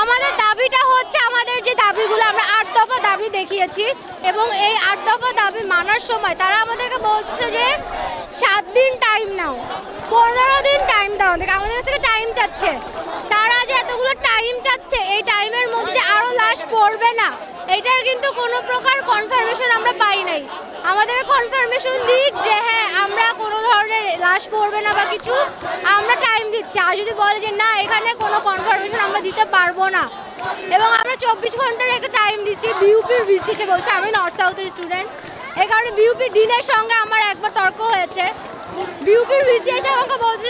আমাদের দাবিটা হচ্ছে আমাদের যে দাবিগুলো আমরা আট দাবি দেখিয়েছি এবং এই আট দফা দাবি মানার সময় তারা আমাদেরকে বলছে যে সাত দিন টাইম নাও। পনেরো দিন টাইম দাও আমাদেরকে। আমাদের কাছ থেকে টাইম চাচ্ছে। তারা যে এতগুলো টাইম চাচ্ছে, এই টাইমের মধ্যে যে আরও লাশ পড়বে না, এটার কিন্তু কোনো প্রকার কনফার্মেশন আমরা পাই নাই। আমাদেরকে কনফার্মেশন দিক যে হ্যাঁ লাশ পড়বে না বা কিছু, আমরা টাইম দিচ্ছি। আর যদি বলে যে না, এখানে কোনো কনফার্মেশন আমরা দিতে পারব না। এবং আমরা চব্বিশ ঘণ্টার একটা টাইম দিচ্ছি বিউপির ভিসি সে বলছে, আমি নর্থ সাউথের স্টুডেন্ট এই কারণে বিউপির দিনের সঙ্গে আমার একবার তর্ক হয়েছে। বিউপির ভিসি এসে আমাকে বলছে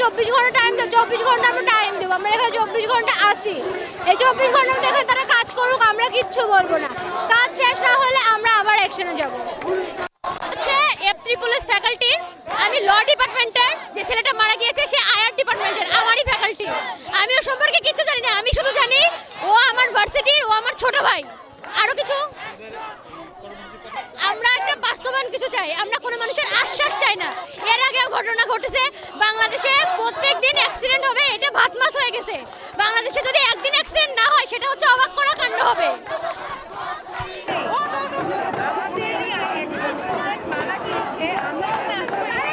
চব্বিশ ঘণ্টা টাইম দাও, চব্বিশ ঘণ্টা আমরা টাইম দেবো। আমরা এখানে চব্বিশ ঘণ্টা আসি এই চব্বিশ ঘণ্টা এখানে তারা কাজ করুক, আমরা কিচ্ছু বলব না। কাজ শেষ না হলে আমরা আবার অ্যাকশনে যাব। হচ্ছে এফ পুলিশ ফ্যাকাল্টির আমি ল ডিপার্টমেন্টের যে ছেলেটা মারা গিয়েছে, সে আয়ার ডিপার্টমেন্টের আমারই ফ্যাকাল্টি আমি ও সম্পর্কে কিছু জানি না, আমি শুধু জানি ও আমার ভার্সিটির ও আমার ছোট ভাই। আরও কিছু? আমরা একটা বাস্তবায়ন কিছু চাই, আমরা কোনো মানুষের আশ্বাস চাই না। এর আগেও ঘটনা ঘটেছে, বাংলাদেশে প্রত্যেক দিন অ্যাক্সিডেন্ট হবে, এটা ভাত মাস হয়ে গেছে। বাংলাদেশে যদি একদিন অ্যাক্সিডেন্ট না হয়, সেটা হচ্ছে অবাক করা কাণ্ড হবে আমাদেরই একজন স্টুডেন্ট মারা গিয়েছে আমরা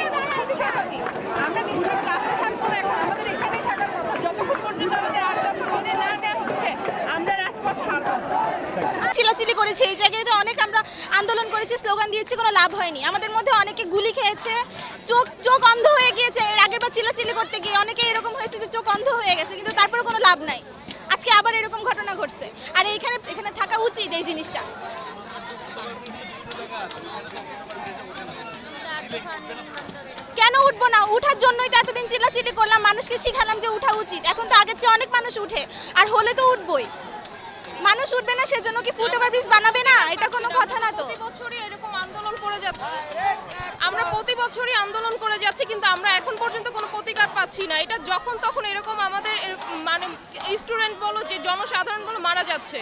এখানে আসলে স্বাভাবিক আমরা নিশ্চয়ই ক্লাসে থাকব না এখন আমাদের এখানেই থাকার কথা যতক্ষণ পর্যন্ত আমাদের আট দফা মেনে না নেওয়া হচ্ছে আমরা রাজপথ ছাড়বো না। চিলাচিলি করেছি, এই জায়গাতে অনেক আমরা আন্দোলন করেছি, স্লোগান দিয়েছি, কোনো লাভ হয়নি। আমাদের মধ্যে অনেকে গুলি খেয়েছে, চোখ চোখ অন্ধ হয়ে গিয়েছে, এর আগের বার চিলাচিলি করতে গিয়ে অনেকে এরকম হয়েছে যে চোখ অন্ধ হয়ে গেছে, কিন্তু তারপরে কোনো লাভ নাই। আজকে আবার এরকম ঘটনা ঘটছে। আর এইখানে, এখানে থাকা উচিত এই জিনিসটা। কেন উঠবো না? উঠার জন্যই তো এতদিন চিল্লাচিল্লি করলাম, মানুষকে শিখালাম যে উঠা উচিত। এখন তো আগের চেয়ে অনেক মানুষ উঠে, আর হলে তো উঠবই। মানুষ উঠবে না সেজন্য কি ফুট ওভার ব্রিজ বানাবে না? এটা কোনো কথা না তো। প্রতি বছরই এরকম আন্দোলন করে যাচ্ছে। আমরা প্রতি বছরই আন্দোলন করে যাচ্ছি কিন্তু আমরা এখন পর্যন্ত কোনো প্রতিকার পাচ্ছি না। এটা যখন তখন এরকম আমাদের মানে স্টুডেন্ট বলো যে জনসাধারণ বলো মারা যাচ্ছে।